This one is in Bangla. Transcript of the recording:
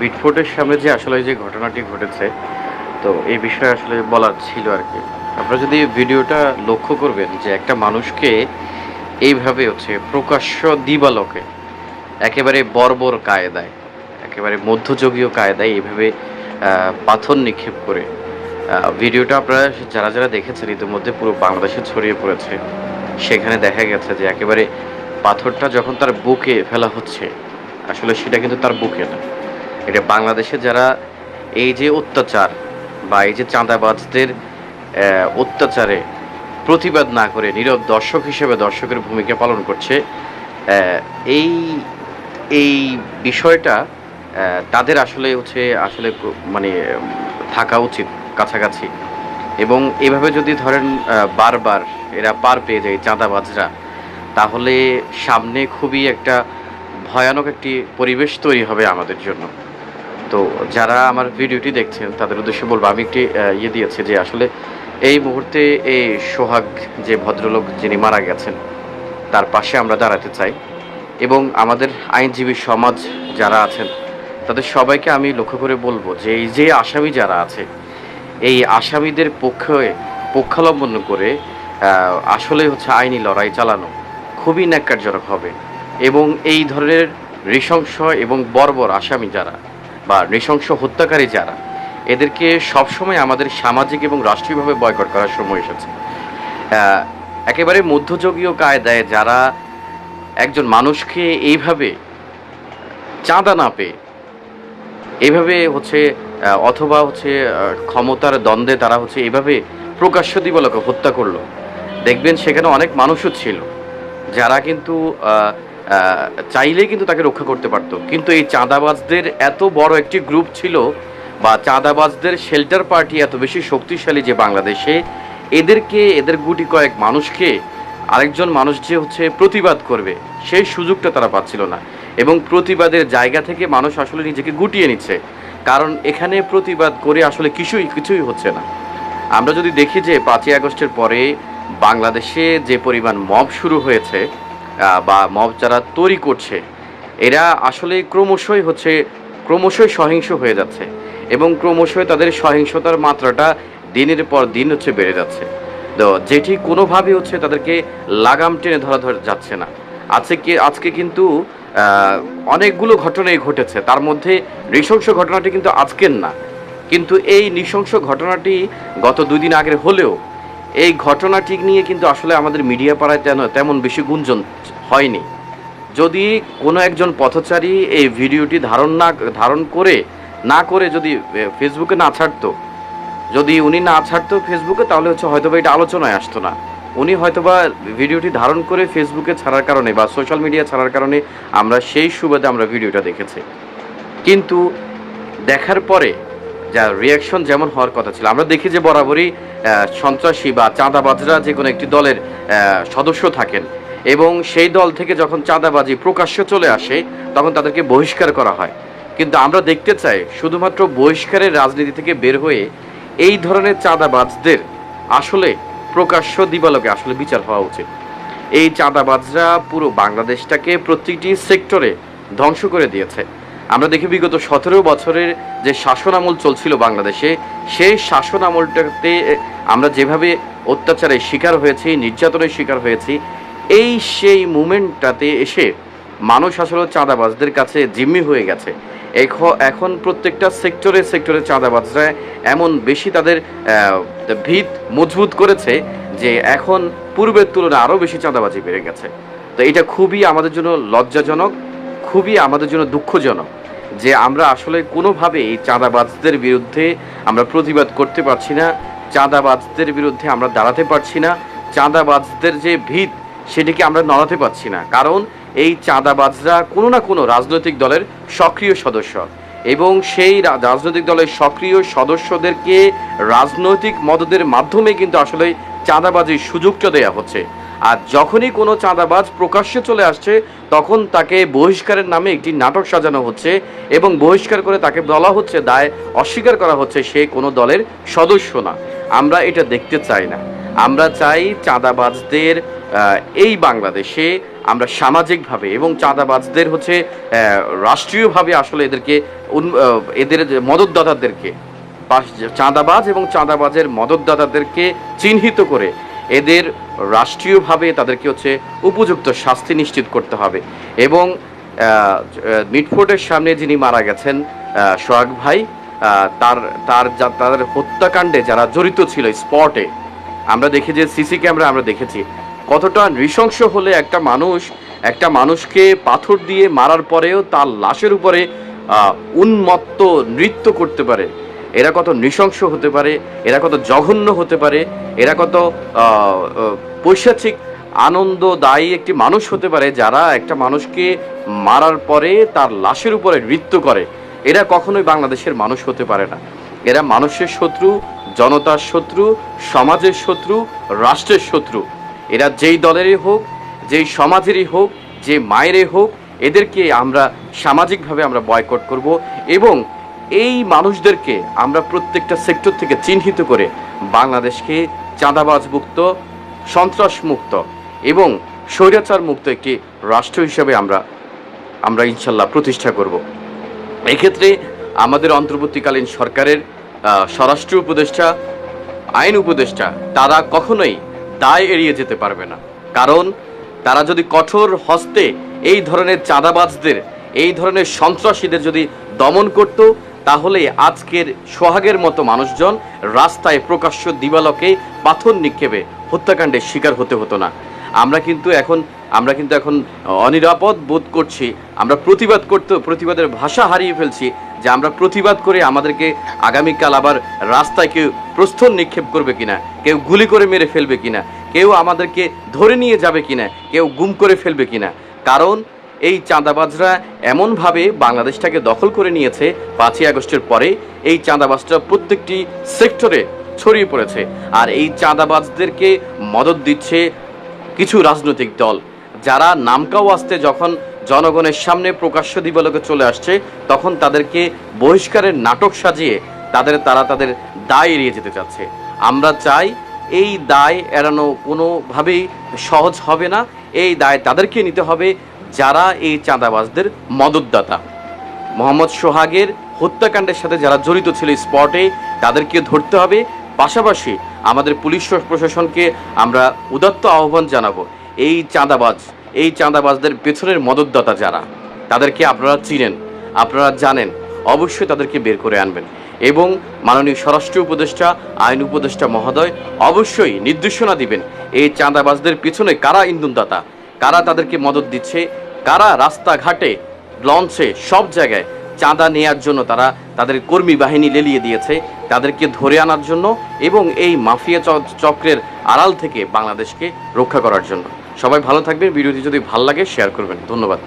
বিটফোর্টের সামনে যে আসলে যে ঘটনাটি ঘটেছে, তো এই বিষয়ে আসলে বলার ছিল আর কি। আপনারা যদি ভিডিওটা লক্ষ্য করবেন যে একটা মানুষকে এইভাবে হচ্ছে প্রকাশ্য দিবালোকে একেবারে বর্বর কায়দায়, একেবারে মধ্যযুগীয় কায়দায় এইভাবে পাথর নিক্ষেপ করে ভিডিওটা আপনারা যারা যারা দেখেছেন ইতিমধ্যে পুরো বাংলাদেশে ছড়িয়ে পড়েছে, সেখানে দেখা গেছে যে একেবারে পাথরটা যখন তার বুকে ফেলা হচ্ছে, আসলে সেটা কিন্তু তার বুকে না। এটা বাংলাদেশে যারা এই যে অত্যাচার বা এই যে চাঁদাবাজদের অত্যাচারে প্রতিবাদ না করে নীরব দর্শক হিসেবে দর্শকের ভূমিকা পালন করছে এই এই বিষয়টা তাদের আসলে হচ্ছে, আসলে মানে থাকা উচিত কাছাকাছি। এবং এভাবে যদি ধরেন বারবার এরা পার পেয়ে যায় চাঁদাবাজরা, তাহলে সামনে খুবই একটা ভয়ানক একটি পরিবেশ তৈরি হবে আমাদের জন্য। তো যারা আমার ভিডিওটি দেখছেন তাদের উদ্দেশ্যে বলব, আমি একটি ইয়ে দিয়েছি যে আসলে এই মুহূর্তে এই সোহাগ যে ভদ্রলোক যিনি মারা গেছেন, তার পাশে আমরা দাঁড়াতে চাই এবং আমাদের আইনজীবী সমাজ যারা আছেন, তাদের সবাইকে আমি লক্ষ্য করে বলব যে এই যে আসামি যারা আছে, এই আসামিদের পক্ষে, পক্ষালম্বন করে আসলে হচ্ছে আইনি লড়াই চালানো খুবই ন্যাক্কারজনক হবে এবং এই ধরনের নৃশংস এবং বর্বর আসামি যারা বা নৃশংস হত্যাকারী যারা, এদেরকে সবসময় আমাদের সামাজিক এবং রাষ্ট্রীয়ভাবে বয়কট করার সময় এসেছে। একেবারে মধ্যযুগীয় কায়দায় যারা একজন মানুষকে এইভাবে চাঁদা না পেয়ে এইভাবে হচ্ছে অথবা হচ্ছে ক্ষমতার দ্বন্দ্বে তারা হচ্ছে এইভাবে প্রকাশ্য দিবালকে হত্যা করল। দেখবেন সেখানে অনেক মানুষও ছিল, যারা কিন্তু আহ, কিন্তু তাকে রক্ষা করতে পারতো। কিন্তু এই চাঁদাবাজদের এত বড় একটি গ্রুপ ছিল বা চাঁদাবাজদের শেল্টার পার্টি এত বেশি শক্তিশালী যে বাংলাদেশে এদেরকে এদের গুটি কয়েক মানুষকে আরেকজন মানুষ যে হচ্ছে প্রতিবাদ করবে সেই সুযোগটা তারা পাচ্ছিল না। এবং প্রতিবাদের জায়গা থেকে মানুষ আসলে নিজেকে গুটিয়ে নিচ্ছে। কারণ এখানে প্রতিবাদ করে আসলে কিছুই কিছুই হচ্ছে না। আমরা যদি দেখি যে পাঁচই আগস্টের পরে বাংলাদেশে যে পরিমাণ মব শুরু হয়েছে বা মব যারা তৈরি করছে, এরা আসলে ক্রমশই হচ্ছে, ক্রমশই সহিংস হয়ে যাচ্ছে এবং ক্রমশই তাদের সহিংসতার মাত্রাটা দিনের পর দিন হচ্ছে বেড়ে যাচ্ছে। তো যেটি কোনোভাবে হচ্ছে তাদেরকে লাগাম টেনে ধরা ধরা যাচ্ছে না। আজকে আজকে কিন্তু অনেকগুলো ঘটনাই ঘটেছে, তার মধ্যে নৃশংস ঘটনাটি কিন্তু আজকের না। কিন্তু এই নৃশংস ঘটনাটি গত দুই দিন আগের হলেও এই ঘটনাটি নিয়ে কিন্তু আসলে আমাদের মিডিয়া পাড়ায় তেন, তেমন বেশি গুঞ্জন হয়নি। যদি কোনো একজন পথচারী এই ভিডিওটি ধারণ না, ধারণ করে, না করে যদি ফেসবুকে না ছাড়তো, যদি উনি না ছাড়তো ফেসবুকে তাহলে হচ্ছে হয়তোবা এটা আলোচনায় আসতো না। উনি হয়তোবা ভিডিওটি ধারণ করে ফেসবুকে ছাড়ার কারণে বা সোশ্যাল মিডিয়া ছাড়ার কারণে আমরা সেই সুবাদে আমরা ভিডিওটা দেখেছি। কিন্তু দেখার পরে যা রিয়াকশন যেমন হওয়ার কথা ছিল। আমরা দেখি যে বরাবরই সন্ত্রাসী বা চাঁদাবাজরা যে কোনো একটি দলের সদস্য থাকেন এবং সেই দল থেকে যখন চাঁদাবাজি প্রকাশ্য চলে আসে, তখন তাদেরকে বহিষ্কার করা হয়। কিন্তু আমরা দেখতে চাই শুধুমাত্র বহিষ্কারের রাজনীতি থেকে বের হয়ে এই ধরনের চাঁদাবাজদের আসলে প্রকাশ্য দিবালোকে আসলে বিচার হওয়া উচিত। এই চাঁদাবাজরা পুরো বাংলাদেশটাকে প্রত্যেকটি সেক্টরে ধ্বংস করে দিয়েছে। আমরা দেখি বিগত সতেরো বছরের যে শাসন আমল চলছিল বাংলাদেশে, সেই শাসন আমলটাতে আমরা যেভাবে অত্যাচারের শিকার হয়েছি, নির্যাতনের শিকার হয়েছি, এই সেই মুমেন্টটাতে এসে মানুষ আসলে চাঁদাবাজদের কাছে জিম্মি হয়ে গেছে। এখ- এখন প্রত্যেকটা সেক্টরে সেক্টরে চাঁদাবাজরা এমন বেশি তাদের ভিত মজবুত করেছে যে এখন পূর্বের তুলনায় আরও বেশি চাঁদাবাজি বেড়ে গেছে। তো এটা খুবই আমাদের জন্য লজ্জাজনক। খুবই আমাদের জন্য দুঃখজনক যে আমরা আসলে কোনোভাবে এই চাঁদাবাজদের বিরুদ্ধে আমরা প্রতিবাদ করতে পারছি না, চাঁদাবাজদের বিরুদ্ধে আমরা দাঁড়াতে পারছি না, চাঁদাবাজদের যে ভিত সেটিকে আমরা নড়াতে পারছি না। কারণ এই চাঁদাবাজরা কোনো না কোনো রাজনৈতিক দলের সক্রিয় সদস্য এবং সেই রাজনৈতিক দলের সক্রিয় সদস্যদেরকে রাজনৈতিক মদদের মাধ্যমে কিন্তু আসলে চাঁদাবাজির সুযোগটা দেওয়া হচ্ছে। আর যখনই কোনো চাঁদাবাজ প্রকাশ্যে চলে আসছে, তখন তাকে বহিষ্কারের নামে একটি নাটক সাজানো হচ্ছে এবং বহিষ্কার করে তাকে বলা হচ্ছে, দায় অস্বীকার করা হচ্ছে সে কোনো দলের সদস্য না। আমরা এটা দেখতে চাই না। আমরা চাই চাঁদাবাজদের এই বাংলাদেশে আমরা সামাজিকভাবে এবং চাঁদাবাজদের হচ্ছে রাষ্ট্রীয়ভাবে আসলে এদেরকে এদের মদতদাতাদেরকে চাঁদাবাজ এবং চাঁদাবাজের মদতদাতাদেরকে চিহ্নিত করে এদের রাষ্ট্রীয়ভাবে তাদেরকে হচ্ছে উপযুক্ত শাস্তি নিশ্চিত করতে হবে। এবং মিটফোর্ডের সামনে যিনি মারা গেছেন সোহাগ ভাই তার তার তাদের হত্যাকাণ্ডে যারা জড়িত ছিল স্পটে, আমরা দেখি যে সিসি ক্যামেরা আমরা দেখেছি, কতটা নৃশংস হলে একটা মানুষ, একটা মানুষকে পাথর দিয়ে মারার পরেও তার লাশের উপরে উন্মত্ত নৃত্য করতে পারে। এরা কত নৃশংস হতে পারে, এরা কত জঘন্য হতে পারে, এরা কত পৈশাচিক, আনন্দদায়ী একটি মানুষ হতে পারে যারা একটা মানুষকে মারার পরে তার লাশের উপরে নৃত্য করে। এরা কখনোই বাংলাদেশের মানুষ হতে পারে না। এরা মানুষের শত্রু, জনতার শত্রু, সমাজের শত্রু, রাষ্ট্রের শত্রু। এরা যেই দলেরই হোক, যেই সমাজেরই হোক, যে মায়েরই হোক, এদেরকে আমরা সামাজিকভাবে আমরা বয়কট করব এবং এই মানুষদেরকে আমরা প্রত্যেকটা সেক্টর থেকে চিহ্নিত করে বাংলাদেশকে চাঁদাবাজ মুক্ত সন্ত্রাস মুক্ত এবং স্বৈরাচার মুক্ত একটি রাষ্ট্র হিসেবে আমরা আমরা ইনশাল্লাহ প্রতিষ্ঠা করব। এক্ষেত্রে আমাদের অন্তর্বর্তীকালীন সরকারের স্বরাষ্ট্র উপদেষ্টা, আইন উপদেষ্টা, তারা কখনোই দায় এড়িয়ে যেতে পারবে না। কারণ তারা যদি কঠোর হস্তে এই ধরনের চাঁদাবাজদের, এই ধরনের সন্ত্রাসীদের যদি দমন করত তাহলে আজকের সোহাগের মতো মানুষজন রাস্তায় প্রকাশ্য দিবালকে পাথর নিক্ষেপে হত্যাকাণ্ডের শিকার হতে হতো না। আমরা কিন্তু এখন, আমরা কিন্তু এখন অনিরাপদ বোধ করছি, আমরা প্রতিবাদ করতে, প্রতিবাদের ভাষা হারিয়ে ফেলছি যে আমরা প্রতিবাদ করে আমাদেরকে আগামীকাল আবার রাস্তায় কেউ প্রস্থর নিক্ষেপ করবে কিনা, কেউ গুলি করে মেরে ফেলবে কিনা, কেউ আমাদেরকে ধরে নিয়ে যাবে কিনা, কেউ গুম করে ফেলবে কিনা। কারণ এই চাঁদাবাজরা এমনভাবে বাংলাদেশটাকে দখল করে নিয়েছে পাঁচই আগস্টের পরে। এই চাঁদাবাজরা প্রত্যেকটি সেক্টরে ছড়িয়ে পড়েছে আর এই চাঁদাবাজদেরকে মদত দিচ্ছে কিছু রাজনৈতিক দল। যারা নামকাও আসতে যখন জনগণের সামনে প্রকাশ্য দিবালোকে চলে আসছে, তখন তাদেরকে বহিষ্কারের নাটক সাজিয়ে তাদের তারা তাদের দায় এড়িয়ে যেতে চাচ্ছে। আমরা চাই এই দায় এড়ানো কোনোভাবেই সহজ হবে না। এই দায় তাদেরকে নিতে হবে। যারা এই চাঁদাবাজদের মদতদাতা। মোহাম্মদ সোহাগের হত্যাকাণ্ডের সাথে যারা জড়িত ছিল স্পটে, তাদেরকে ধরতে হবে। পাশাপাশি আমাদের পুলিশ প্রশাসনকে আমরা উদাত্ত আহ্বান জানাব, এই চাঁদাবাজ, এই চাঁদাবাজদের পেছনের মদতদাতা যারা, তাদেরকে আপনারা চিনেন, আপনারা জানেন, অবশ্যই তাদেরকে বের করে আনবেন। এবং মাননীয় স্বরাষ্ট্র উপদেষ্টা, আইন উপদেষ্টা মহোদয়, অবশ্যই নির্দেশনা দিবেন, এই চাঁদাবাজদের পিছনে কারা ইন্ধনদাতা কারা তাদেরকে মদত দিচ্ছে? কারা রাস্তাঘাটে লঞ্চে সব জায়গায় চাঁদা নেয়ার জন্য তারা তাদের কর্মী বাহিনী লেলিয়ে দিয়েছে, তাদেরকে ধরে আনার জন্য এবং এই মাফিয়া চক্রের আড়াল থেকে বাংলাদেশকে রক্ষা করার জন্য। সবাই ভালো থাকবেন, ভিডিওটি যদি ভালো লাগে শেয়ার করবেন। ধন্যবাদ।